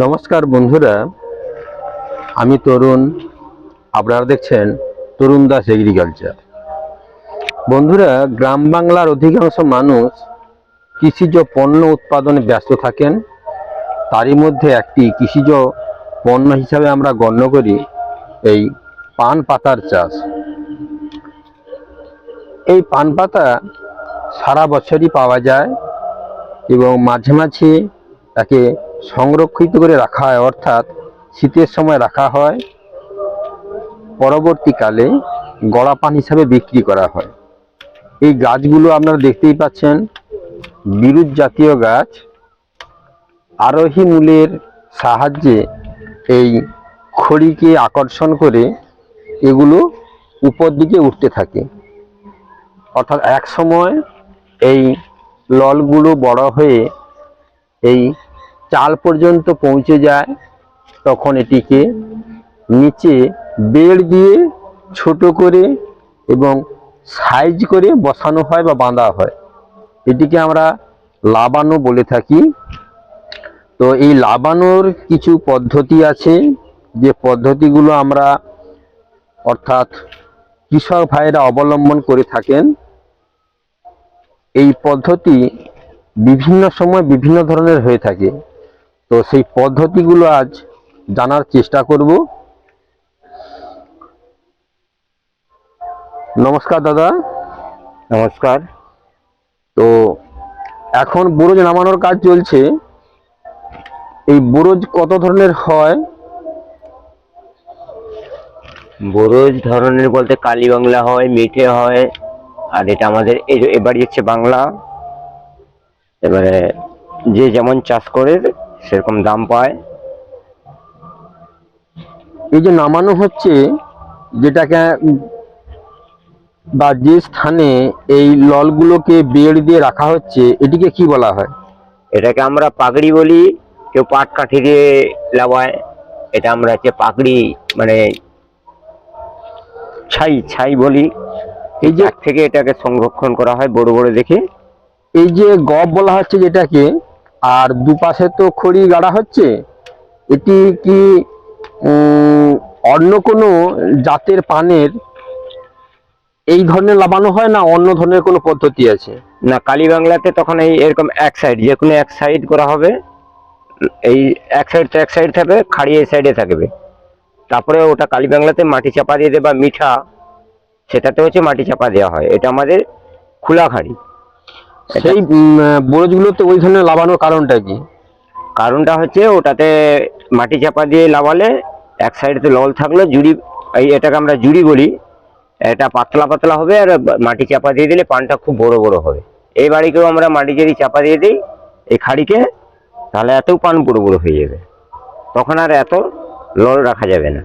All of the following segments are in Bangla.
নমস্কার বন্ধুরা, আমি তরুণ, আপনারা দেখছেন তরুণ দাস এগ্রিকালচার বন্ধুরা, গ্রাম বাংলার অধিকাংশ মানুষ কৃষিজ পণ্য উৎপাদনে ব্যস্ত থাকেন। তারই মধ্যে একটি কৃষিজ পণ্য হিসাবে আমরা গণ্য করি, এই পান পাতার চাষ। এই পান পাতা সারা বছরই পাওয়া যায় এবং মাঝে মাঝে তাকে সংরক্ষিত করে রাখা হয়, অর্থাৎ শীতের সময় রাখা হয়, পরবর্তীকালে গড়া পান হিসাবে বিক্রি করা হয়। এই গাছগুলো আপনারা দেখতেই পাচ্ছেন, বিরুৎ জাতীয় গাছ। আরোহী মূলের সাহায্যে এই খড়িকে আকর্ষণ করে এগুলো উপর দিকে উঠতে থাকে। অর্থাৎ এক সময় এই ললগুলো বড় হয়ে এই চাল পর্যন্ত পৌঁছে যায়, তখন এটিকে নিচে বেড় দিয়ে ছোট করে এবং সাইজ করে বসানো হয় বা বাঁধা হয়। এটিকে আমরা লাবানো বলে থাকি। তো এই লাবানোর কিছু পদ্ধতি আছে। যে পদ্ধতিগুলো আমরা অর্থাৎ কৃষক ভাইয়েরা অবলম্বন করে থাকেন। এই পদ্ধতি বিভিন্ন সময় বিভিন্ন ধরনের হয়ে থাকে। তো সেই পদ্ধতিগুলো আজ জানার চেষ্টা করব। নমস্কার দাদা। নমস্কার। তো এখন বুরজ নামানোর কাজ চলছে। এই বুরজ কত ধরনের হয়? বরোজ ধরনের বলতে কালী বাংলা হয় মিঠে হয় আর এটা আমাদের এবারই হচ্ছে বাংলা। এবারে যে যেমন চাষ করে সেরকম দাম পায়। এই যে নামানো হচ্ছে যেটাকে বা যে স্থানে এই ললগুলোকে বেড় দিয়ে রাখা হচ্ছে এটিকে কি বলা হয়? এটাকে আমরা পাগড়ি বলি। কেউ পাট কাঠি দিয়ে লাগায়। এটা আমরা হচ্ছে পাগড়ি মানে ছাই ছাই বলি। এই যে থেকে এটাকে সংরক্ষণ করা হয় বড় বড় দেখে। এই যে গব বলা হচ্ছে যেটাকে আর দুপাশে তো খড়ি গাড়া হচ্ছে। এটি কি অন্য কোনো জাতের পানের এই ধরনের লাগানো হয় না অন্য ধরনের কোনো পদ্ধতি আছে? না, কালী বাংলাতে তখন এই এরকম এক সাইড যে কোনো এক সাইড করা হবে, এই এক সাইড তো এক সাইড থাকবে, খাড়ি এই সাইডে থাকবে। তারপরে ওটা কালী বাংলাতে মাটি চাপা দিয়ে দেয় বা মিঠা, সেটাতে হচ্ছে মাটি চাপা দেওয়া হয়। এটা আমাদের খোলা খাড়ি। সেই বরজগুলোতে ওই ধরনের লাগানোর কারণটা কি? কারণটা হচ্ছে ওটাতে মাটি চাপা দিয়ে লাগালে এক সাইডে লল থাকল জুড়ি এই এটাকে আমরা জুড়ি বলি। এটা পাতলা পাতলা হবে আর মাটি চাপা দিয়ে দিলে পানটা খুব বড় বড় হবে। এই বাড়িকেও আমরা মাটি যদি চাপা দিয়ে দিই এই খাড়িকে তাহলে এত পান বড় বড় হয়ে যাবে। তখন আর এত লল রাখা যাবে না।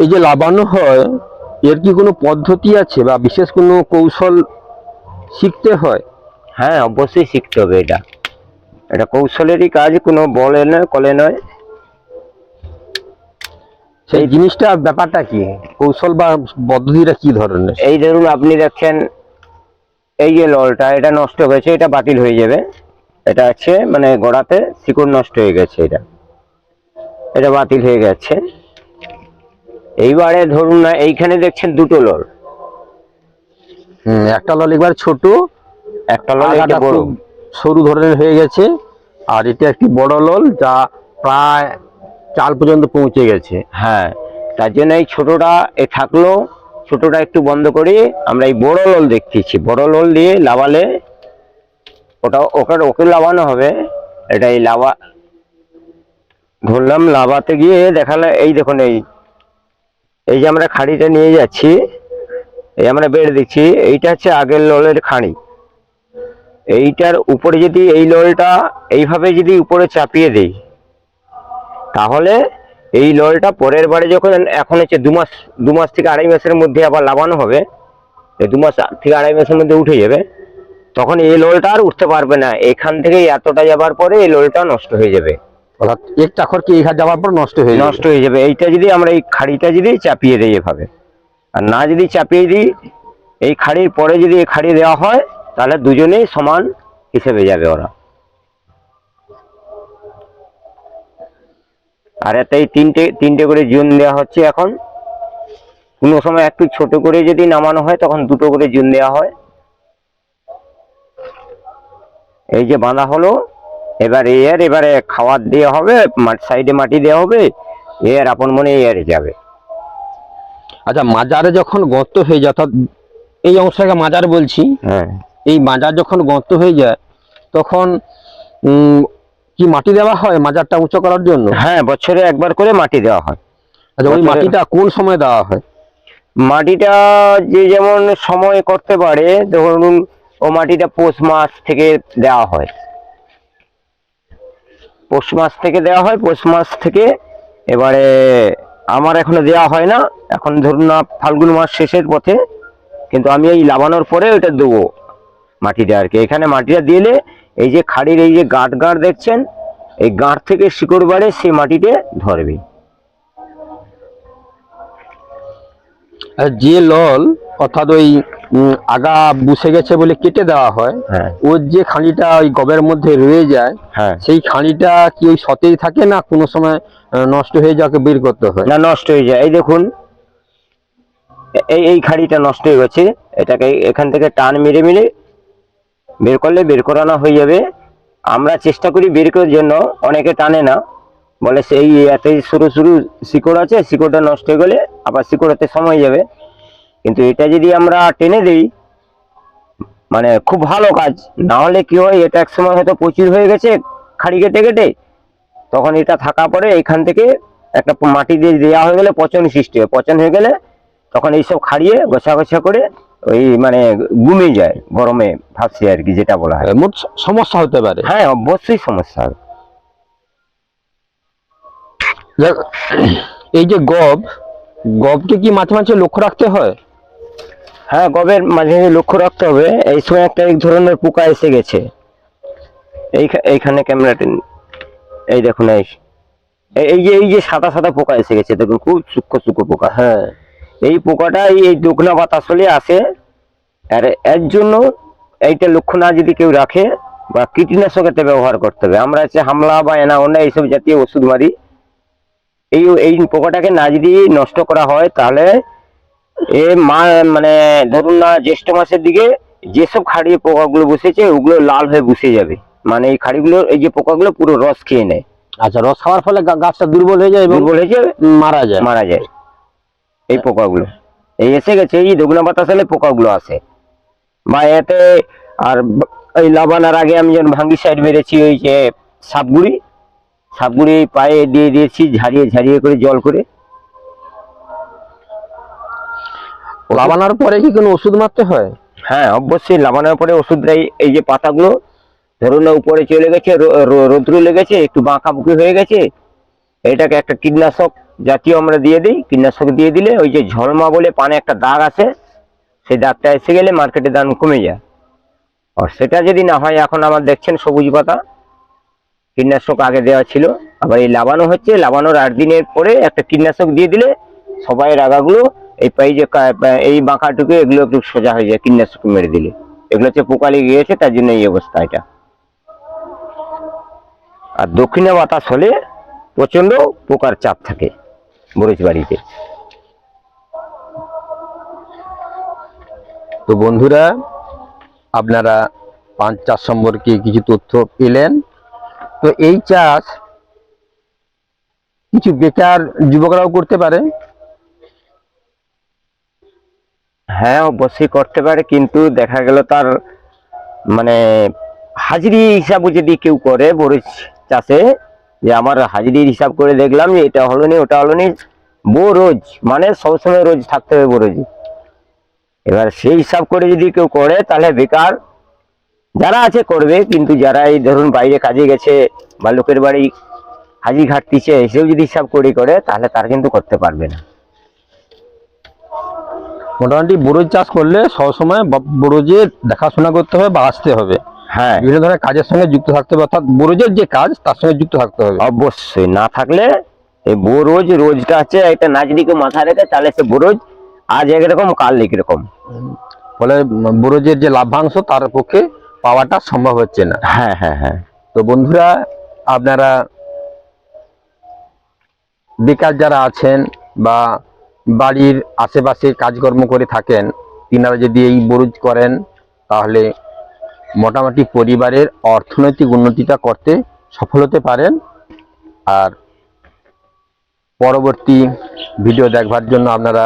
এই যে লাগানো হয় এর কি কোনো পদ্ধতি আছে বা বিশেষ কোনো কৌশল শিখতে হয়। হ্যাঁ অবশ্যই শিখতে হবে এটা। এটা কৌশলেরই কাজ কোনো বলে নয় কলে নয়। সেই জিনিসটা ব্যাপারটা কি? কৌশল বা পদ্ধতিটা কি ধরনের? এই ধরুন আপনি দেখছেন এই যে ললটা এটা নষ্ট হয়েছে এটা বাতিল হয়ে যাবে। এটা আছে মানে গোড়াতে শিকড় নষ্ট হয়ে গেছে এটা। এটা বাতিল হয়ে গেছে। এইবারে ধরুন না এইখানে দেখছেন দুটো লল। একটা লল একবার ছোট একটা লল এটা বড়। সরু ধরনের হয়ে গেছে আর এটা একটি বড় লল যা প্রায় চাল পর্যন্ত পৌঁছে গেছে। হ্যাঁ। তার জন্য এই ছোটটা এ থাকল ছোটটা একটু বন্ধ করে আমরা এই বড় লল দেখতেছি। বড় লল দিয়ে লাভালে ওটা ওকে ওকে লাভানো হবে। এটা এই লাভা ধরলাম লাভাতে গিয়ে দেখালে এই দেখুন এই এই যে আমরা খাড়িটা নিয়ে যাচ্ছি এই আমরা বেড়ে দিচ্ছি এইটা হচ্ছে আগের ললের খাঁড়ি। এইটার উপরে যদি এই ললটা এইভাবে যদি উপরে চাপিয়ে দেই তাহলে এই ললটা পরের বারে যখন এখন হচ্ছে দু মাস দু মাস থেকে আড়াই মাসের মধ্যে আবার লাগানো হবে এই দু মাস থেকে আড়াই মাসের মধ্যে উঠে যাবে তখন এই ললটা আর উঠতে পারবে না। এখান থেকে এতটা যাবার পরে এই ললটা নষ্ট হয়ে যাবে। অর্থাৎ এক চাকর কি এখানে যাওয়ার পর নষ্ট হয়ে যাবে? নষ্ট হয়ে যাবে। এইটা যদি আমরা এই খাড়িটা যদি চাপিয়ে দিই এভাবে। আর না যদি চাপিয়ে দিই, এই খাড়ির পরে যদি এই খাড়ি দেওয়া হয়, তাহলে দুজনেই সমান হিসেবে যাবে ওরা। আর এতে তিনটে তিনটে করে জুন দেওয়া হচ্ছে এখন। কোনো সময় একটু ছোট করে যদি নামানো হয়, তখন দুটো করে জুন দেওয়া হয়। এই যে বাঁধা হলো, এবার এর এবারে খাবার দেওয়া হবে সাইডে মাটি দেওয়া হবে এর আপন মনে এয়ারে যাবে। আচ্ছা মাজারে যখন গর্ত হয়ে যায় অর্থাৎ এই অংশটাকে মাজার বলছি হ্যাঁ। এই মাজার যখন গর্ত হয়ে যায় তখন কি মাটি দেওয়া হয় মাজারটা উঁচু করার জন্য? হ্যাঁ বছরে একবার করে মাটি দেওয়া হয়। আচ্ছা ওই মাটিটা কোন সময় দেওয়া হয়? মাটিটা যে যেমন সময় করতে পারে ধরুন ও মাটিটা পৌষ মাস থেকে দেওয়া হয়। পৌষ মাস থেকে দেওয়া হয় পৌষ মাস থেকে এবারে আমার এখনও দেওয়া হয় না। এখন ধরুন না, ফাল্গুন মাস শেষের পথে কিন্তু আমি এই লাবানোর পরে ওইটা দেবো মাটিটা আর কি। এখানে মাটিটা দিলে এই যে খাড়ির এই যে গাঁট গাঁট দেখছেন, এই গাঁট থেকে শিকড় বাড়ে সেই মাটিতে ধরবে। আর যে লল, অর্থাৎ ওই আগা বুসে গেছে বলে কেটে দেওয়া হয়। হ্যাঁ। ওর যে খাঁড়িটা ওই গবের মধ্যে রয়ে যায় হ্যাঁ। সেই খাঁড়িটা কি ওই সতেই থাকে না কোনো সময় নষ্ট হয়ে যাকে বের করতে হয়? না নষ্ট হয়ে যায়। এই দেখুন এই এই খাঁড়িটা নষ্ট হয়ে গেছে। এটাকে এখান থেকে টান মেরে মেরে বের করলে বের করানো হয়ে যাবে। আমরা চেষ্টা করি বের করার জন্য অনেকে টানে না। বলে সেই এতই সরু সরু শিকড় আছে শিকড়টা নষ্ট হয়ে গেলে আবার শিকড়তে সময় যাবে। কিন্তু এটা যদি আমরা টেনে দিই মানে খুব ভালো কাজ। না হলে কি হয় এটা এক সময় হয়তো প্রচুর হয়ে গেছে খাড়ি কেটে কেটে তখন এটা থাকা পরে এখান থেকে একটা মাটি দিয়ে দেওয়া হয়ে গেলে পচন সৃষ্টি হয়। পচন হয়ে গেলে তখন এইসব খাড়িয়ে গোছা গোছা করে ওই মানে গুমে যায় গরমে ভাবছি আর কি যেটা বলা হয়। মোট সমস্যা হতে পারে। হ্যাঁ অবশ্যই সমস্যা হবে। এই যে গব গবকে কি মাঝে মাঝে লক্ষ্য রাখতে হয়? হ্যাঁ গবের মাঝে মাঝে লক্ষ্য রাখতে হবে, এই সময় একটা এক ধরনের পোকা এসে গেছে। এই এইখানে ক্যামেরাটা এই দেখুন, এই, এই- যে, এই যে সাদা সাদা পোকা এসে গেছে, দেখুন, খুব সূক্ষ্ম সূক্ষ্ম পোকা হ্যাঁ। এই পোকাটা এই দোকনা বাতাস হলে আসে। আর এর জন্য এইটা লক্ষ্য না যদি কেউ রাখে, বা কীটনাশকেতে ব্যবহার করতে হবে। আমরা হচ্ছে হামলা বা এনাগোনা এইসব জাতীয় ওষুধ মারি, এই এই পোকাটাকে না যদি নষ্ট করা হয়, তাহলে এ মা মানে ধরুন না জ্যৈষ্ঠ মাসের দিকে যেসব খাড়িয়ে পোকাগুলো বসেছে ওগুলো লাল হয়ে বসে যাবে। মানে এই খাড়িগুলো এই যে পোকাগুলো পুরো রস খেয়ে নেয়। আচ্ছা রস খাওয়ার ফলে গাছটা দুর্বল হয়ে যায় দুর্বল হয়ে যাবে? মারা যায়। মারা যায়। এই পোকাগুলো। এই এসে গেছে এই দোগুনা বাতাস হলে পোকাগুলো আসে। বা এতে আর এই লাবানার আগে আমি যখন ভাঙ্গি সাইড মেরেছি ওই যে সাপগুড়ি সাপগুড়ি পায়ে দিয়ে দিয়েছি ঝাড়িয়ে ঝাড়িয়ে করে জল করে। লাগানোর পরে কি কোনো ওষুধ মারতে হয়? হ্যাঁ অবশ্যই লাগানোর পরে ওষুধ দেয় এই যে পাতাগুলো ধরুন না উপরে চলে গেছে রৌদ্র লেগেছে একটু বাঁকা বুকি হয়ে গেছে এটাকে একটা কীটনাশক জাতীয় আমরা দিয়ে দিই। কীটনাশক দিয়ে দিলে ওই যে ঝলমা বলে পানে একটা দাগ আছে সেই দাগটা এসে গেলে মার্কেটে দাম কমে যায়। আর সেটা যদি না হয় এখন আমার দেখছেন সবুজ পাতা কীটনাশক আগে দেওয়া ছিল আবার এই লাগানো হচ্ছে। লাগানোর আট দিনের পরে একটা কীটনাশক দিয়ে দিলে সবাই রাগাগুলো এই পাই যে এই বাঁকাটুকু এগুলো একটু সোজা হয়ে যায় কীটনাশক মেরে দিলে। এগুলো হচ্ছে পোকা লেগে গিয়েছে, তার জন্য এই অবস্থা এটা। আর দক্ষিণে বাতাস হলে প্রচণ্ড পোকার চাপ থাকে বরুচ বাড়িতে। তো বন্ধুরা, আপনারা পান চাষ সম্পর্কে কিছু তথ্য পেলেন। তো এই চাষ কিছু বেকার যুবকরাও করতে পারে। হ্যাঁ অবশ্যই করতে পারে, কিন্তু দেখা গেল তার মানে হাজিরি হিসাবে যদি কেউ করে বরুচ চাষে, যে আমার হাজিরির হিসাব করে দেখলাম যে এটা হলো নি, ওটা হলো নি বো রোজ মানে সবসময় রোজ থাকতে হবে বরোজ এবার সেই হিসাব করে যদি কেউ করে, তাহলে বেকার যারা আছে করবে, কিন্তু যারা এই ধরুন বাইরে কাজে গেছে বা লোকের বাড়ি হাজির ঘাটতিছে এসেও যদি হিসাব করে করে, তাহলে তার কিন্তু করতে পারবে না। মোটামুটি বরজ চাষ করলে সবসময় ব- দেখাশোনা করতে হবে বা আসতে হবে। হ্যাঁ। বিভিন্ন ধরনের কাজের সঙ্গে যুক্ত থাকতে হবে অর্থাৎ বরজের যে কাজ তার সঙ্গে যুক্ত থাকতে হবে। অবশ্যই না থাকলে এই বোরোজ রোজটা হচ্ছে একটা নাজরিকে মাথায় রেখে তাহলে সে বোরোজ আজ একরকম কাল একরকম। ফলে বরজের যে লাভ্যাংশ তার পক্ষে পাওয়াটা সম্ভব হচ্ছে না। হ্যাঁ হ্যাঁ হ্যাঁ। তো বন্ধুরা আপনারা বেকার যারা আছেন বা বাড়ির আশেপাশে কাজকর্ম করে থাকেন। তিনারা যদি এই বরুজ করেন, তাহলে মোটামুটি পরিবারের অর্থনৈতিক উন্নতিটা করতে সফল হতে পারেন। আর পরবর্তী ভিডিও দেখবার জন্য আপনারা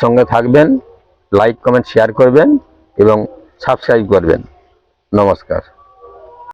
সঙ্গে থাকবেন, লাইক, কমেন্ট, শেয়ার করবেন এবং সাবস্ক্রাইব করবেন। নমস্কার।